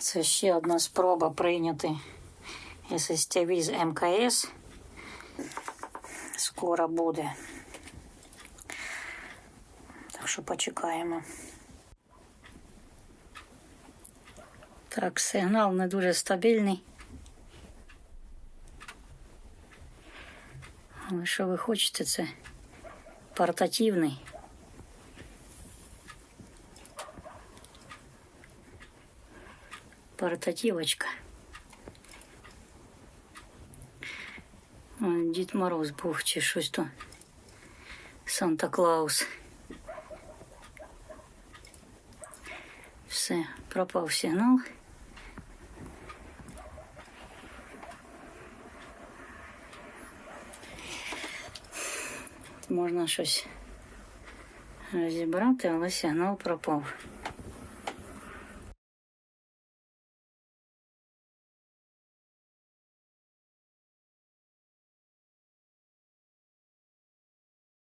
Це ще одна спроба прийняти ССТВ з МКС. Скоро буде. Так що почекаємо. Так, сигнал не дуже стабільний. Але що ви хочете, це портативний. Портативочка. О, Дід Мороз був чи щось. Санта Клаус. Все, пропав сигнал. Можна щось розібрати, але сигнал пропав.